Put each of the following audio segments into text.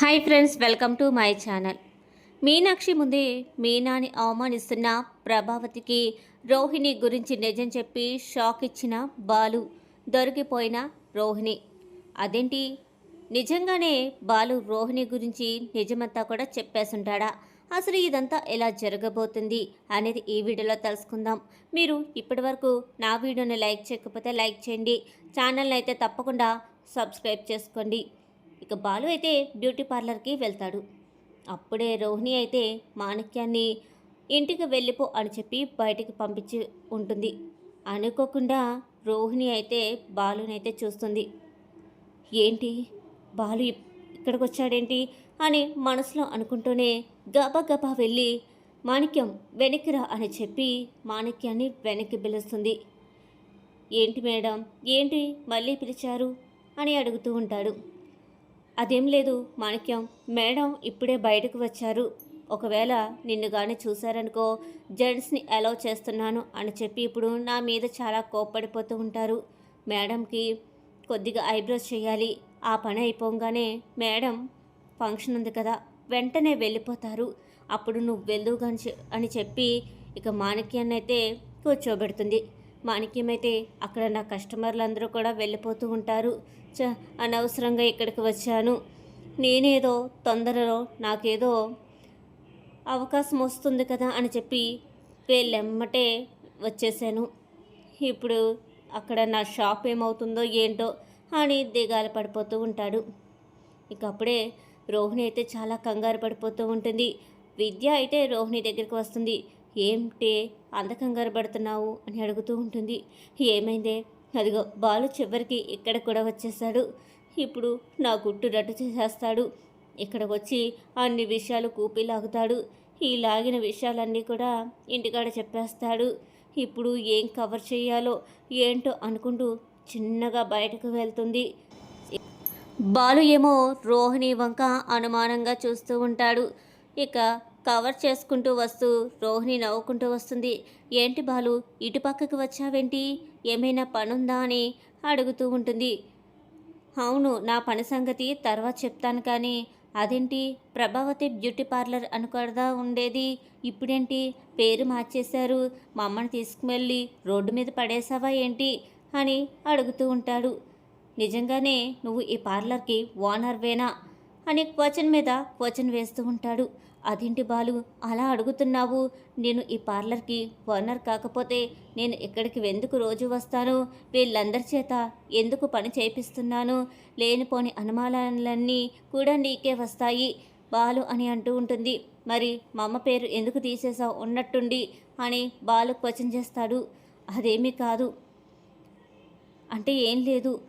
Hi friends welcome to my channel Meenakshi ముందే మీనాని అవమానిస్తున్న ప్రభావతికి రోహిణి గురించి నిజం చెప్పి షాక్ ఇచ్చిన బాలు దొరికిపోయిన రోహిణి. అదేంటి? నిజంగానే బాలు రోహిణి గురించి నిజమంతా కూడా చెప్పేసుంటాడా? అసలు ఇదంతా ఎలా జరగబోతుంది అనేది ఈ వీడియోలో తెలుసుకుందాం. మీరు ఇప్పటివరకు నా వీడియోని లైక్ చేయకపోతే లైక్ చేయండి. ఛానల్ని అయితే తప్పకుండా సబ్స్క్రైబ్ చేసుకోండి. ఇక బాలు అయితే బ్యూటీ పార్లర్కి వెళ్తాడు. అప్పుడే రోహిణి అయితే మాణిక్యాన్ని ఇంటికి వెళ్ళిపో అని చెప్పి బయటికి పంపించి ఉంటుంది. అనుకోకుండా రోహిణి అయితే బాలునైతే చూస్తుంది. ఏంటి? బాలు ఇక్కడికి వచ్చాడేంటి అని మనసులో అనుకుంటూనే గబా గబా వెళ్ళి మాణిక్యం వెనక్కిరా అని చెప్పి మాణిక్యాన్ని వెనక్కి పిలుస్తుంది. ఏంటి మేడం? ఏంటి? మళ్ళీ పిలిచారు? అని అడుగుతూ ఉంటాడు. అదేం లేదు మాణిక్యం. మేడం ఇప్పుడే బయటకు వచ్చారు. ఒకవేళ నిన్ను కానీ చూశారనుకో జెంట్స్ని అలౌ చేస్తున్నాను అని చెప్పి ఇప్పుడు నా మీద చాలా కోప్పడిపోతూ ఉంటారు. మేడంకి కొద్దిగా ఐబ్రోస్ చేయాలి. ఆ పని అయిపోగానే మేడం ఫంక్షన్ ఉంది కదా వెంటనే వెళ్ళిపోతారు. అప్పుడు నువ్వు వెళ్ళు అని చె- అని చెప్పి ఇక మాణిక్యాన్ని అయితే కూర్చోబెడుతుంది. మాణిక్యం అయితే అక్కడ నా కస్టమర్లు అందరూ కూడా వెళ్ళిపోతూ ఉంటారు. చ అనవసరంగా ఇక్కడికి వచ్చాను. నేనేదో తొందరలో నాకేదో అవకాశం వస్తుంది కదా అని చెప్పి వీళ్ళెమ్మటే వచ్చేసాను. ఇప్పుడు అక్కడ నా షాప్ ఏమవుతుందో ఏంటో అని దిగాల పడిపోతూ ఉంటాడు. ఇక అప్పుడే రోహిణి అయితే చాలా కంగారు పడిపోతూ ఉంటుంది. విద్య అయితే రోహిణి దగ్గరికి వస్తుంది. ఏంటి అంత కంగారు పడుతున్నావు? అని అడుగుతూ ఉంటుంది. ఏమైందే? అదిగో బాలు చివరికి ఇక్కడ కూడా వచ్చేసాడు. ఇప్పుడు నా గుట్టు రట్టు చేసేస్తాడు. ఇక్కడ వచ్చి అన్ని విషయాలు కూపి లాగుతాడు. ఈ లాగిన విషయాలన్నీ కూడా ఇంటికాడ చెప్పేస్తాడు. ఇప్పుడు ఏం కవర్ చేయాలో ఏంటో అనుకుంటూ చిన్నగా బయటకు వెళ్తుంది. బాలు ఏమో రోహిణి వంక అనుమానంగా చూస్తూ ఉంటాడు. ఇక కవర్ చేసుకుంటూ వస్తూ రోహిణి నవ్వుకుంటూ వస్తుంది. ఏంటి బాలు ఇటు పక్కకు వచ్చావేంటి? ఏమైనా పనుందా అని అడుగుతూ ఉంటుంది. అవును నా పని సంగతి తర్వాత చెప్తాను కానీ అదేంటి? ప్రభావతి బ్యూటీ పార్లర్ అనుకడదా ఉండేది. ఇప్పుడేంటి? పేరు మార్చేశారు. మా అమ్మని తీసుకువెళ్ళి రోడ్డు మీద పడేసావా ఏంటి? అని అడుగుతూ ఉంటాడు. నిజంగానే నువ్వు ఈ పార్లర్కి ఓనర్వేనా? అని క్వశ్చన్ మీద క్వశ్చన్ వేస్తూ ఉంటాడు. అదేంటి బాలు అలా అడుగుతున్నావు? నేను ఈ పార్లర్కి ఓనర్ కాకపోతే నేను ఇక్కడికి ఎందుకు రోజు వస్తాను? వీళ్ళందరి చేత ఎందుకు పని చేపిస్తున్నాను లేనిపోని అనుమానాలన్నీ కూడా నీకే వస్తాయి బాలు అని అంటూ ఉంటుంది. మరి మా అమ్మ పేరు ఎందుకు తీసేసావు ఉన్నట్టుండి అని బాలు క్వశ్చన్ చేస్తాడు. అదేమీ కాదు. అంటే ఏం లేదు.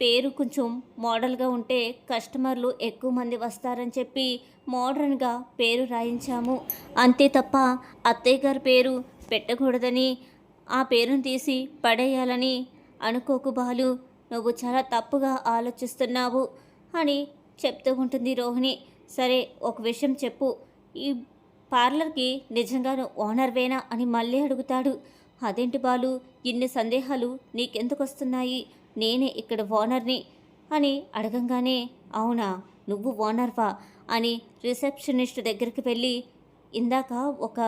పేరు కొంచెం మోడల్గా ఉంటే కస్టమర్లు ఎక్కువ మంది వస్తారని చెప్పి మోడర్న్గా పేరు రాయించాము. అంతే తప్ప అత్తయ్య గారి పేరు పెట్టకూడదని ఆ పేరును తీసి పడేయాలని అనుకోకు బాలు. నువ్వు చాలా తప్పుగా ఆలోచిస్తున్నావు అని చెప్తూ ఉంటుంది రోహిణి. సరే ఒక విషయం చెప్పు. ఈ పార్లర్కి నిజంగా నువ్వు ఓనర్వేనా అని మళ్ళీ అడుగుతాడు. అదేంటి బాలు ఇన్ని సందేహాలు నీకెందుకు వస్తున్నాయి? నేనే ఇక్కడ ఓనర్ని అని అడగంగానే అవునా నువ్వు ఓనర్వా అని రిసెప్షనిస్ట్ దగ్గరికి వెళ్ళి ఇందాక ఒక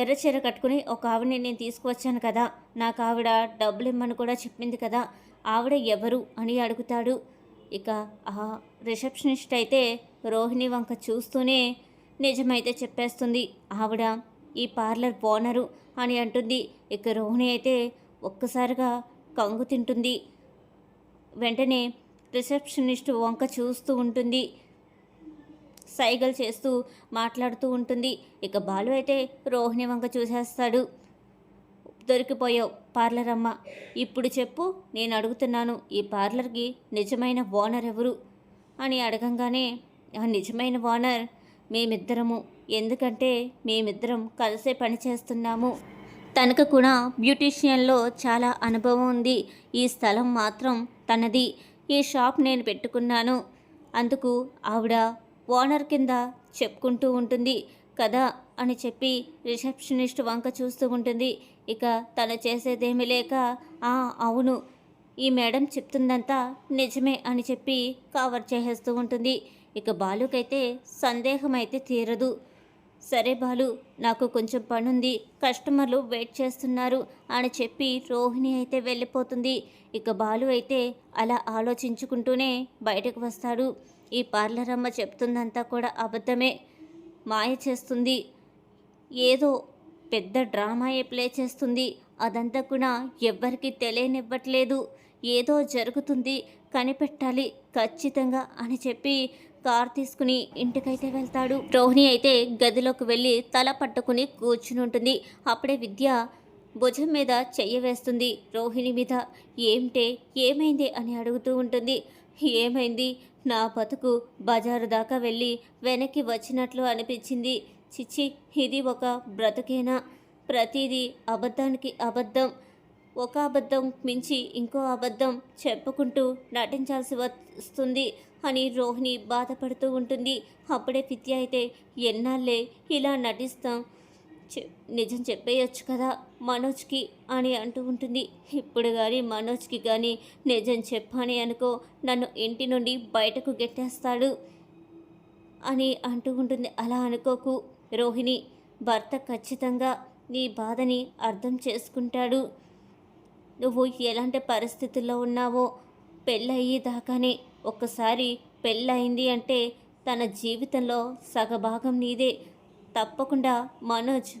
ఎర్రచీర కట్టుకుని ఒక ఆవిడని నేను తీసుకువచ్చాను కదా నాకు ఆవిడ డబ్బులు ఇమ్మని కూడా చెప్పింది కదా ఆవిడ ఎవరు అని అడుగుతాడు. ఇక ఆ రిసెప్షనిస్ట్ అయితే రోహిణి వంక చూస్తూనే నిజమైతే చెప్పేస్తుంది ఆవిడ ఈ పార్లర్ ఓనరు అని అంటుంది. ఇక రోహిణి అయితే ఒక్కసారిగా కంగు తింటుంది. వెంటనే రిసెప్షనిస్ట్ వంక చూస్తూ ఉంటుంది. సైగలు చేస్తూ మాట్లాడుతూ ఉంటుంది. ఇక బాలు అయితే రోహిణి వంక చూసేస్తాడు. దొరికిపోయావు పార్లర్ అమ్మ ఇప్పుడు చెప్పు నేను అడుగుతున్నాను ఈ పార్లర్కి నిజమైన ఓనర్ ఎవరు? అని అడగంగానే ఆ నిజమైన ఓనర్ మేమిద్దరము ఎందుకంటే మేమిద్దరం కలిసే పని చేస్తున్నాము. తనకు కూడా బ్యూటీషియన్లో చాలా అనుభవం ఉంది. ఈ స్థలం మాత్రం తనది. ఈ షాప్ నేను పెట్టుకున్నాను. అందుకు ఆవిడ ఓనర్ కింద చెప్పుకుంటూ ఉంటుంది. కదా అని చెప్పి రిసెప్షనిస్ట్ వంక చూస్తూ ఉంటుంది. ఇక తను చేసేదేమీ లేక "ఆ, అవును ఈ మేడం చెప్తుందంతా నిజమే అని చెప్పి కవర్ చేసేస్తూ ఉంటుంది. ఇక బాలుకైతే సందేహం అయితే తీరదు. సరే బాలు నాకు కొంచెం పనుంది. కస్టమర్లు వెయిట్ చేస్తున్నారు అని చెప్పి రోహిణి అయితే వెళ్ళిపోతుంది. ఇక బాలు అయితే అలా ఆలోచించుకుంటూనే బయటకు వస్తాడు. ఈ పార్లర్ అమ్మ చెప్తుందంతా కూడా అబద్ధమే. మాయ చేస్తుంది. ఏదో పెద్ద డ్రామాయే ప్లే చేస్తుంది. అదంతా కూడా ఎవ్వరికి తెలియనివ్వట్లేదు. ఏదో జరుగుతుంది కనిపెట్టాలి ఖచ్చితంగా అని చెప్పి కార్ తీసుకుని ఇంటికైతే వెళ్తాడు. రోహిణి అయితే గదిలోకి వెళ్ళి తల పట్టుకుని కూర్చుని ఉంటుంది అప్పుడే విద్య భుజం మీద చెయ్య వేస్తుంది రోహిణి మీద. ఏమిటే ఏమైంది? అని అడుగుతూ ఉంటుంది. ఏమైంది? నా బతుకు బజారు దాకా వెళ్ళి వెనక్కి వచ్చినట్లు అనిపించింది. చిచ్చి ఇది ఒక బ్రతుకేనా? ప్రతిదీ అబద్ధానికి అబద్ధం. ఒక అబద్ధం మించి ఇంకో అబద్ధం చెప్పుకుంటూ నటించాల్సి వస్తుంది. అని రోహిణి బాధపడుతూ ఉంటుంది. అప్పుడే విద్య అయితే ఎన్నాళ్ళే ఇలా నటిస్తాం. నిజం చెప్పేయొచ్చు కదా మనోజ్కి అని అంటూ ఉంటుంది. ఇప్పుడు కానీ మనోజ్కి కానీ నిజం చెప్పని అనుకో నన్ను ఇంటి నుండి బయటకు గెట్టేస్తాడు అని అంటూ ఉంటుంది. అలా అనుకోకు రోహిణి భర్త ఖచ్చితంగా నీ బాధని అర్థం చేసుకుంటాడు. నువ్వు ఎలాంటి పరిస్థితుల్లో ఉన్నావో పెళ్ళయ్యేదాకానే ఒక్కసారి పెళ్ళయింది అంటే తన జీవితంలో సగభాగం నీదే. తప్పకుండా మనోజ్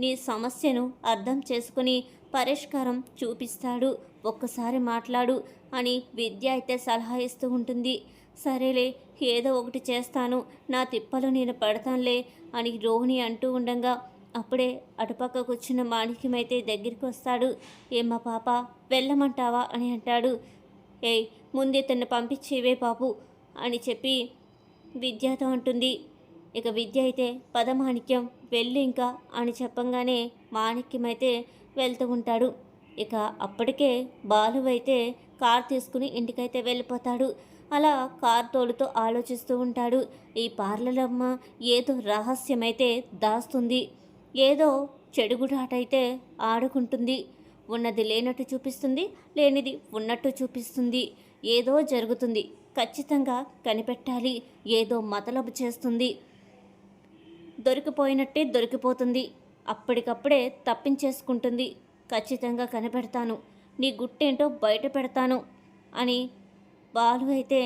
నీ సమస్యను అర్థం చేసుకుని పరిష్కారం చూపిస్తాడు. ఒక్కసారి మాట్లాడు అని విద్య అయితే సలహా ఇస్తూ ఉంటుంది. సరేలే ఏదో ఒకటి చేస్తాను. నా తిప్పలు నేను పడతానులే అని రోహిణి అంటూ ఉండగా అప్పుడే అటుపక్క కూర్చున్న మాణిక్యం అయితే దగ్గరికి వస్తాడు. ఏమ్మా పాప వెళ్ళమంటావా అని అంటాడు. ఏయ్ ముందే తను పంపించేవే బాబు అని చెప్పి విద్యతో అంటుంది ఇక విద్య అయితే పదమాణిక్యం వెళ్ళి ఇంకా అని చెప్పంగానే మాణిక్యం అయితే వెళ్తూ ఉంటాడు. ఇక అప్పటికే బాలు అయితే కార్ తీసుకుని ఇంటికైతే వెళ్ళిపోతాడు. అలా కార్ తోలుతో ఆలోచిస్తూ ఉంటాడు. ఈ పార్లర్ అమ్మ ఏదో రహస్యమైతే దాస్తుంది. ఏదో చెడుగుడాటైతే ఆడుకుంటుంది. ఉన్నది లేనట్టు చూపిస్తుంది లేనిది ఉన్నట్టు చూపిస్తుంది. ఏదో జరుగుతుంది. ఖచ్చితంగా కనిపెట్టాలి. ఏదో మతలబు చేస్తుంది. దొరికిపోయినట్టే దొరికిపోతుంది. అప్పటికప్పుడే తప్పించేసుకుంటుంది. ఖచ్చితంగా కనిపెడతాను. నీ గుట్టేంటో బయట పెడతాను అని బాలు అయితే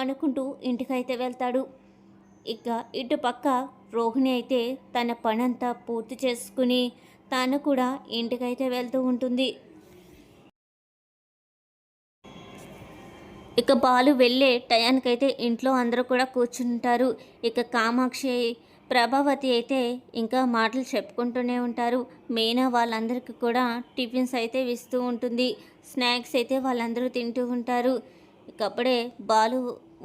అనుకుంటూ ఇంటికైతే వెళ్తాడు. ఇక ఇటు పక్క రోహిణి అయితే తన పనంతా పూర్తి చేసుకుని తాను కూడా ఇంటికైతే వెళ్తూ ఉంటుంది. ఇక బాలు వెళ్ళే టయానికైతే ఇంట్లో అందరూ కూడా కూర్చుంటారు. ఇక కామాక్షి ప్రభావతి అయితే ఇంకా మాటలు చెప్పుకుంటూనే ఉంటారు. మీనా వాళ్ళందరికీ కూడా టిఫిన్స్ అయితే ఇస్తూ ఉంటుంది. స్నాక్స్ అయితే వాళ్ళందరూ తింటూ ఉంటారు. ఇక అప్పుడే బాలు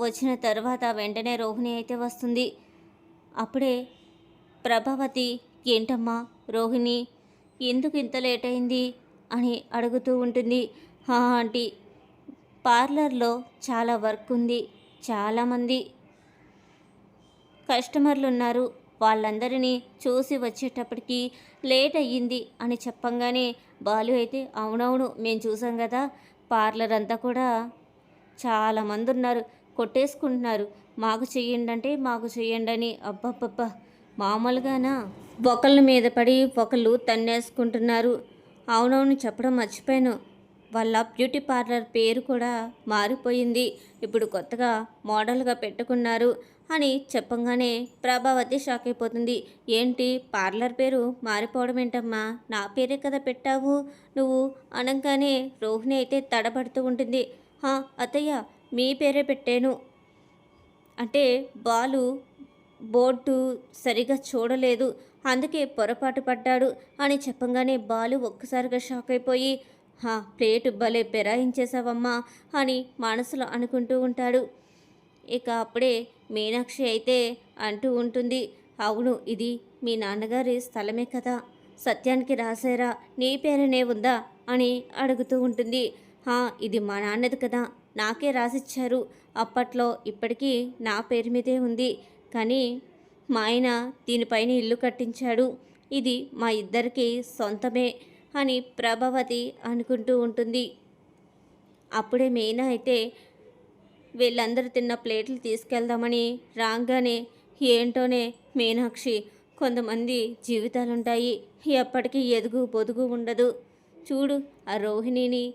వచ్చిన తర్వాత వెంటనే రోహిణి అయితే వస్తుంది. అప్పుడే ప్రభావతి ఏంటమ్మా రోహిణి ఎందుకు ఇంత లేట్ అయింది? అని అడుగుతూ ఉంటుంది. హా ఆంటీ పార్లర్లో చాలా వర్క్ ఉంది చాలామంది కస్టమర్లు ఉన్నారు వాళ్ళందరినీ చూసి వచ్చేటప్పటికి లేట్ అయ్యింది అని చెప్పంగానే బాలు అయితే అవునవును మేము చూసాం కదా పార్లర్ అంతా కూడా చాలామంది ఉన్నారు కొట్టేసుకుంటున్నారు. మాకు చెయ్యండి అంటే మాకు చెయ్యండి అని అబ్బబ్బబ్బా మామూలుగానా? ఒకళ్ళ మీద పడి ఒకళ్ళు తన్నేసుకుంటున్నారు. అవునవును చెప్పడం మర్చిపోయాను. వాళ్ళ బ్యూటీ పార్లర్ పేరు కూడా మారిపోయింది. ఇప్పుడు కొత్తగా మోడల్గా పెట్టుకున్నారు అని చెప్పంగానే ప్రభావతి షాక్ అయిపోతుంది. ఏంటి? పార్లర్ పేరు మారిపోవడం ఏంటమ్మా? నా పేరే కదా పెట్టావు? నువ్వు అనగానే రోహిణి అయితే తడబడుతూ ఉంటుంది. "హా, అత్తయ్య మీ పేరే పెట్టాను. అంటే బాలు బోర్డు సరిగా చూడలేదు. అందుకే పొరపాటు పడ్డాడు అని చెప్పంగానే బాలు ఒక్కసారిగా షాక్ అయిపోయి హా ప్లేటు భలే పెరాయించేశావమ్మా అని మనసులో అనుకుంటూ ఉంటాడు. ఇక అప్పుడే మీనాక్షి అయితే అంటూ ఉంటుంది అవును ఇది మీ నాన్నగారి స్థలమే కదా. సత్యానికి రాశారా? నీ పేరునే ఉందా? అని అడుగుతూ ఉంటుంది. హా ఇది మా నాన్నది కదా. నాకే రాసిచ్చారు. అప్పట్లో ఇప్పటికీ నా పేరు మీదే ఉంది. కానీ మా ఆయన దీనిపైన ఇల్లు కట్టించాడు. ఇది మా ఇద్దరికి సొంతమే అని ప్రభావతి అనుకుంటూ ఉంటుంది. అప్పుడే మీనా అయితే వీళ్ళందరూ తిన్న ప్లేట్లు తీసుకెళ్దామని రాగానే ఏంటోనే మీనాక్షి కొంతమంది జీవితాలుంటాయి. ఎప్పటికీ ఎదుగు పొదుగు ఉండదు. చూడు ఆ రోహిణిని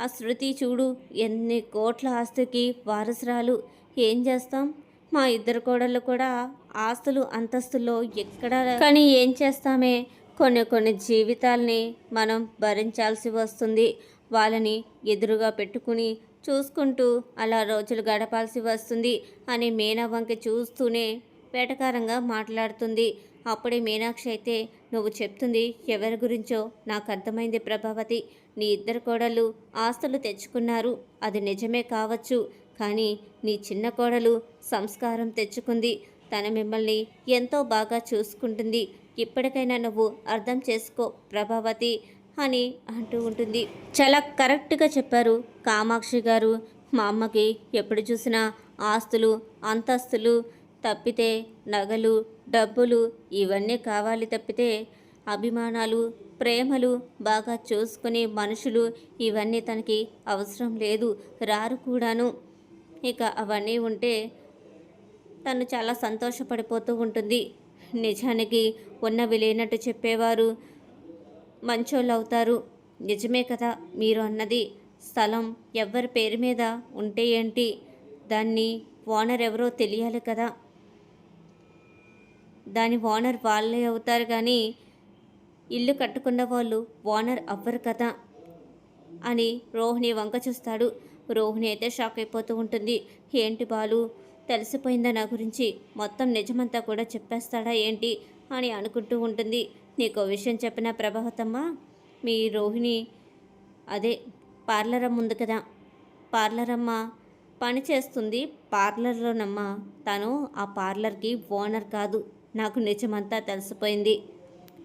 ఆ శృతి చూడు ఎన్ని కోట్ల ఆస్తికి వారసురాలు. ఏం చేస్తాం? మా ఇద్దరు కోడళ్ళు కూడా ఆస్తులు అంతస్తులో ఎక్కడ కానీ ఏం చేస్తామే? కొన్ని కొన్ని జీవితాల్ని మనం భరించాల్సి వస్తుంది. వాళ్ళని ఎదురుగా పెట్టుకుని చూసుకుంటూ అలా రోజులు గడపాల్సి వస్తుంది అని మీనా వంక చూస్తూనే వేటకారంగా మాట్లాడుతుంది. అప్పుడే మీనాక్షి అయితే నువ్వు చెప్తుంది ఎవరి గురించో? నాకు అర్థమైంది ప్రభావతి. నీ ఇద్దరు కోడలు ఆస్తులు తెచ్చుకున్నారు. అది నిజమే కావచ్చు. కానీ నీ చిన్న కోడలు సంస్కారం తెచ్చుకుంది. తన మిమ్మల్ని ఎంతో బాగా చూసుకుంటుంది. ఇప్పటికైనా నువ్వు అర్థం చేసుకో ప్రభావతి అని అంటూ ఉంటుంది. చాలా కరెక్ట్గా చెప్పారు కామాక్షి గారు. మా అమ్మకి ఎప్పుడు చూసినా ఆస్తులు అంతస్తులు తప్పితే నగలు డబ్బులు ఇవన్నీ కావాలి తప్పితే అభిమానాలు ప్రేమలు బాగా చూసుకునే మనుషులు ఇవన్నీ తనకి అవసరం లేదు. రారు కూడాను. ఇక అవన్నీ ఉంటే తను చాలా సంతోషపడిపోతూ ఉంటుంది. నిజానికి ఉన్నవి లేనట్టు చెప్పేవారు మంచోళ్ళు అవుతారు. నిజమే కదా మీరు అన్నది. స్థలం ఎవరి పేరు మీద ఉంటే ఏంటి? దాన్ని ఓనర్ ఎవరో తెలియాలి కదా. దాని ఓనర్ వాళ్ళే అవుతారు కానీ ఇల్లు కట్టుకున్న వాళ్ళు ఓనర్ అవ్వరు కదా అని రోహిణి వంక చూస్తాడు. రోహిణి అయితే షాక్ అయిపోతూ ఉంటుంది. ఏంటి బాలు? తెలిసిపోయిందా నా గురించి? మొత్తం నిజమంతా కూడా చెప్పేస్తాడా ఏంటి? అని అనుకుంటూ ఉంటుంది. నీకు విషయం చెప్పిన ప్రభావతమ్మ మీ రోహిణి అదే పార్లర్ అమ్ముంది కదా. పార్లర్ అమ్మ పని చేస్తుంది. పార్లర్లోనమ్మా. తను ఆ పార్లర్కి ఓనర్ కాదు. నాకు నిజమంతా తెలిసిపోయింది.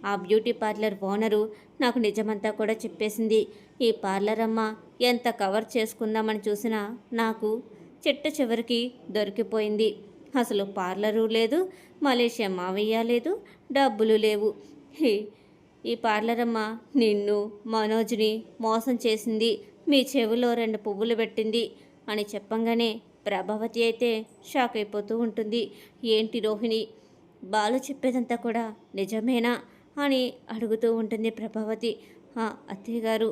ఆ బ్యూటీ పార్లర్ ఓనరు నాకు నిజమంతా కూడా చెప్పేసింది. ఈ పార్లర్ అమ్మ ఎంత కవర్ చేసుకుందామని చూసినా నాకు చిట్ట చివరికి దొరికిపోయింది. అసలు పార్లరు లేదు మలేషియా మావయ్య లేదు డబ్బులు లేవు. ఈ పార్లర్ అమ్మ నిన్ను మనోజ్ని మోసం చేసింది. మీ చెవిలో రెండు పువ్వులు పెట్టింది అని చెప్పంగానే ప్రభావతి అయితే షాక్ అయిపోతూ ఉంటుంది. ఏంటి రోహిణి? బాలు చెప్పేదంతా కూడా నిజమేనా? అని అడుగుతూ ఉంటుంది ప్రభావతి. అత్తయ్య గారు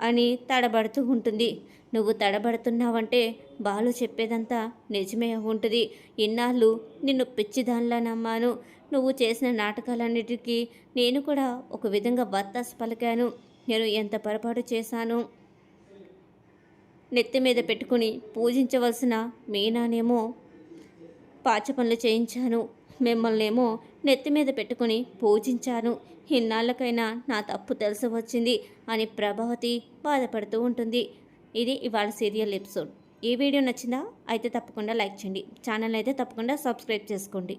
అని తడబడుతూ ఉంటుంది. నువ్వు తడబడుతున్నావంటే బాలు చెప్పేదంతా నిజమే ఉంటుంది. ఇన్నాళ్ళు నిన్ను పిచ్చిదానిలా నమ్మాను నువ్వు చేసిన నాటకాలన్నిటికీ నేను కూడా ఒక విధంగా బత్తాసు పలికాను. నేను ఎంత పొరపాటు చేశాను? నెత్తి మీద పెట్టుకుని పూజించవలసిన మీనానేమో పాచ పనులు చేయించాను. మిమ్మల్నేమో నెత్తి మీద పెట్టుకుని పూజించాను. ఇన్నాళ్ళకైనా నా తప్పు తెలిసి వచ్చింది అని ప్రభావతి బాధపడుతూ ఉంటుంది. ఇది ఇవాళ సీరియల్ ఎపిసోడ్. ఈ వీడియో నచ్చిందా? అయితే తప్పకుండా లైక్ చేయండి. ఛానల్ అయితే తప్పకుండా సబ్స్క్రైబ్ చేసుకోండి.